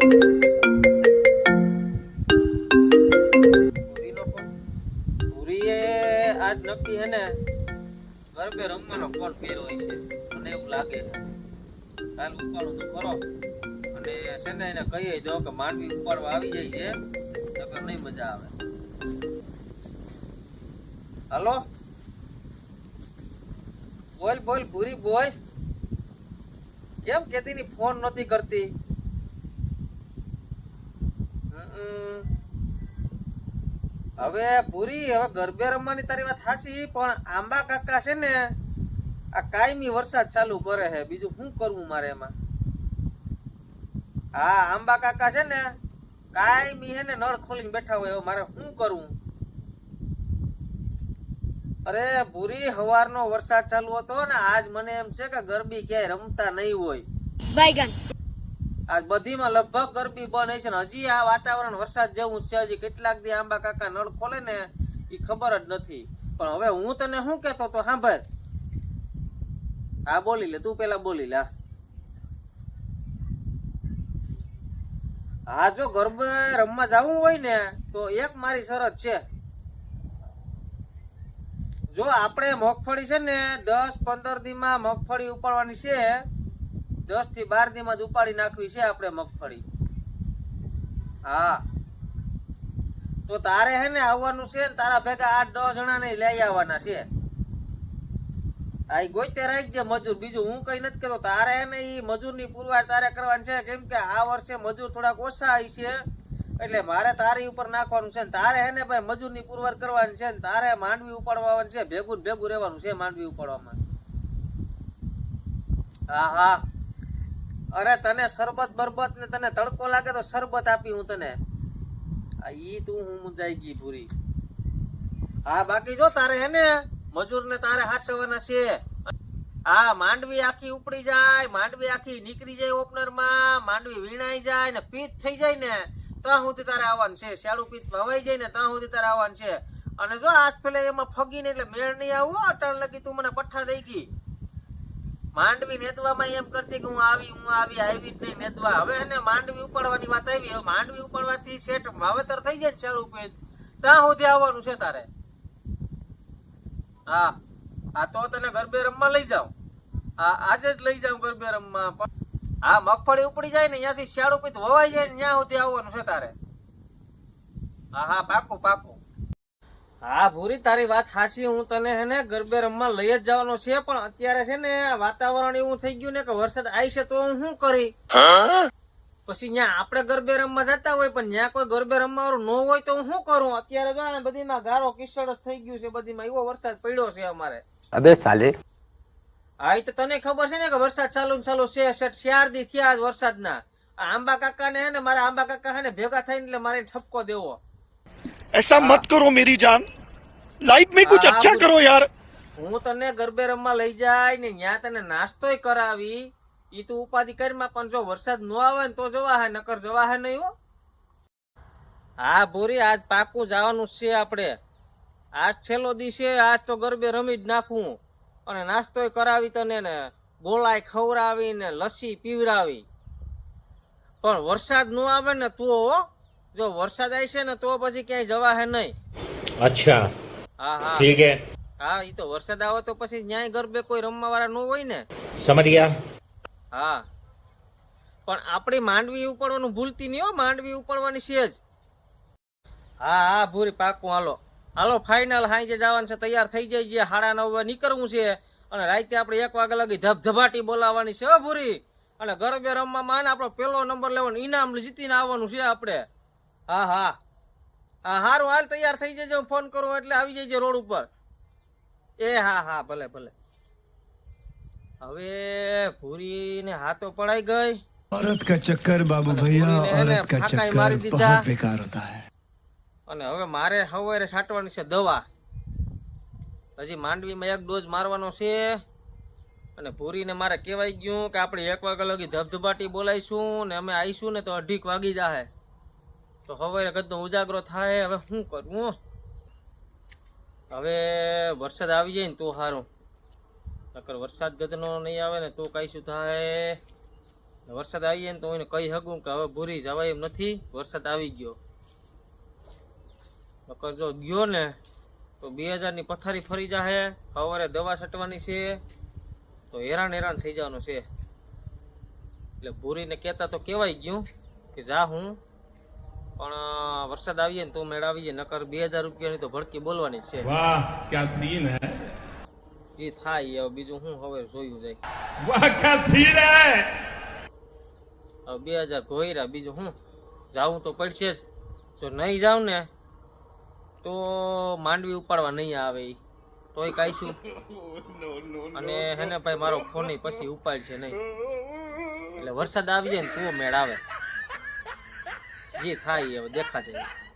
આજ તો કે ઉપાડવા આવી જાય છે, નકર નહીં મજા આવે. હાલો? બોલ બોલ ભૂરી બોલ. કેમ કેતીની ફોન નથી કરતી. હવે પૂરી, હવે ગરબે રમવાની તારી વાત હાસી પણ આંબા કાકા છે ને, આ કાયમી વરસાદ ચાલુ કરે છે. બીજું શું કરવું મારે એમાં? હા આંબા કાકા છે ને, કાયમી હે ને, નળ ખોલીને બેઠા હોય હવે મારે શું કરવું? અરે પૂરી, હવારનો વરસાદ ચાલુ હતો ને, આજ મને એમ છે કે ગરબી ક્યાંય રમતા નહીં હોય. બાયગન આજ બધીમાં લગભગ ગરબી બને છે હજી આ વાતાવરણ વરસાદ જેવું છે, હજી કેટલાક દી આંબા કાકા નળ ખોલે ને એ ખબર જ નથી. પણ હવે હું તને શું કહેતો તો સાંભળ. હા, બોલી લે, તું પેલા બોલી લે. હા, જો ગરબે રમવા જવું હોય ને, તો એક મારી શરત છે. જો આપણે મગફળી છે ને, દસ પંદર દીમાં મગફળી ઉપાડવાની છે દસથી બાર દીમાં જ ઉપાડી નાખવી છે આપણે મગફળી. હા. તો તારે હે ને આવવાનું છે ને તારા ભેગા આઠ દસ જણા ને લઈ આવવાના છે. આ ગોતે રાખજે મજૂર. બીજું હું કઈ નથી કેતો તારે હે ને ઈ મજૂરની પુરવાર તારે કરવાની છે. કેમ કે આ વર્ષે મજૂર થોડાક ઓછા આવી છે. એટલે મારે તારી ઉપર નાખવાનું છે ને તારે હે ને ભાઈ મજૂરની પુરવાર કરવાની છે ને તારે માંડવી ઉપાડવાનું છે. ભેગું ભેગું રહેવાનું છે માંડવી ઉપાડવામાં. હા હા અરે તને શરબત બરબત ને તને તડકો લાગે તો શરબત આપી હું તને. આ ઈ તું હું મુંજાઈ ગઈ પૂરી હા, બાકી જો તારે હે ને, મજૂર ને તારે હાચવાના છે. હા, માંડવી આખી ઉપડી જાય, માંડવી આખી નીકળી જાય ઓપનરમાં, માંડવી વીણાઈ જાય ને પીત થઈ જાય ને, ત્યાં સુધી તારે આવવાનું છે. શિયાળુ પીત ભવાઈ જાય ને ત્યાં સુધી તારે આવવાનું છે. અને જો આજ પેલા એમાં ફગીને એટલે મેળ નહીં આવો અટલ લગી તું મને પઠ્ઠા દઈ ગઈ. માંડવી નેદવામાં એમ કરતી કે હું આવી હું આવી આવી જ નહીં નેદવા. હવે એને માંડવી ઉપાડવાની વાત આવી. હવે માંડવી ઉપાડવાથી શેઠ વાવેતર થઈ જાય ને ચાલુ પેજ ત્યાં સુધી આવવાનું છે તારે. હા હા, તો તને ગરબે રમવા લઈ જાઉં. હા, આજે જ લઈ જાઉં ગરબે રમવા. પણ હા, મગફળી ઉપડી જાય ને, ત્યાંથી શાળુ પીત વવાઈ જાય ને, ત્યાં સુધી આવવાનું છે તારે. હા હા, પાકું પાકું. હા ભૂરી તારી વાત સાચી હું તને હે ને ગરબે રમવા લઈ જ જવાનો છે પણ અત્યારે છે ને વાતાવરણ એવું થઈ ગયું ને કે વરસાદ આવી છે તો હું શું કરી? પછી ત્યાં આપણે ગરબે રમવા જતા હોય પણ ત્યાં કોઈ ગરબે રમવા વાળું ન હોય તો હું શું કરું? અત્યારે જો આ બધીમાં ગારો કિસળ થઈ ગયું છે બધીમાં એવો વરસાદ પડ્યો છે અમારે. અબે સાલે. હા તો તને ખબર છે ને કે વરસાદ ચાલુ ને ચાલુ છે શેઠ ચાર દી થયા વરસાદના. આ આંબા કાકા ને હે ને મારા આંબા કાકા હે ને ભેગા થઈને એટલે મારે ઠપકો દેવો. ऐसा मत करो मेरी जान लाइफ में कुछ हाँ, अच्छा वो- करो यार હું તને ગરબે રમવા લઈ જાય ને ત્યાં તને નાસ્તોય કરાવી ઈ તું ઉપાધિ કરીમાં પણ જો વરસાદ ન આવે ને તો જવા હે નકર જવા હે નહીં હો હા ભૂરી આજ પાકું જવાનું જ છે આપણે આજ છેલ્લો દી છે આજ તો ગરબે રમી જ નાખવું અને નાસ્તોય કરાવી તને ને ગોલાય ખવડાવી ને લસ્સી પીવડાવી પણ વરસાદ ન આવે ને તો હો, જો વરસાદ આવશે ને તો પછી ક્યાંય જવા હે નહીં. અચ્છા. હા હા. ઠીક હા. એ તો વરસાદ આવે તો પછી ન્યાય ગરબે કોઈ રમવા વાળા ન હોય ને. સમજ ગયા? હા. પણ આપણે માંડવી ઉપાડવાનું ભૂલતી નહીં હો માંડવી ઉપાડવાની છે જ. હા હા ભૂરી પાકું હાલો. હાલો ફાઇનલ હાઈ જવાનું છે તૈયાર થઈ જાય છે. સાડા નવ વાગે નીકળવું છે. અને રાતે આપણે એક વાગે લગી ધબધબાટી બોલાવવાની છે ભૂરી. અને ગરબે રમવામાં આપણો પેલો નંબર લેવાનો ઇનામ જીતીને આવવાનું છે આપણે. હા હા હા હારું હાલ તૈયાર થઈ જજો ફોન કરો એટલે આવી જજે રોડ ઉપર એ હા હા ભલે ભલે હવે ભૂરીને હાથો પડાઈ ગઈ औरत का चक्कर बाबू भैया पूरी ने औरत का फाका मारी चक्कर दीजा। बहुत बेकार होता है અને હવે મારે સવારે છાંટવાની છે દવા હજી માંડવીમાં એક ડોઝ મારવાનો છે અને ભૂરીને મારે કહેવાય ગયું કે આપણે એક વાગ્યા લગી ધબધબાટી બોલાવીશું ને અમે આવીશું ને તો અઢીક વાગી જાહે તો હવે ગદનો ઉજાગરો થાય, હવે શું કરવું હવે વરસાદ આવી જાય ને તો સારું નકર વરસાદ ગદનો નહીં આવે ને તો કાંઈ શું થાય? વરસાદ આવી જાય ને તો એને કહી શકું કે હવે ભૂરી જવાય એમ નથી, વરસાદ આવી ગયો. નકર જો ગયો ને, તો બે હજારની પથારી ફરી જાહે, સવારે દવા છટવાની છે, તો હેરાન હેરાન થઈ જવાનું છે. એટલે ભૂરીને કહેતા તો કહેવાય ગયું કે જા હું પણ વરસાદ આવીએ ને તો મેળાવીએ નકર બે હજાર રૂપિયાની તો ભડકી બોલવાની છે. વાહ ક્યાં સીન હે? એ થાય હવે બીજું હું હવે જોયું જાય. વાહ ક્યાં સીન હે? હવે બે હજાર ઘોયરા બીજું હું? જાવું તો પડશે જ. જો નહીં જાઉં ને તો માંડવી ઉપાડવા નહીં આવે એ તોય કાઈશું અને હેને ભાઈ મારો ફોન પછી ઉપાડશે નહીં. એટલે વરસાદ આવી જાય ને તું મેળ આવે. જે થાય હવે દેખા જાય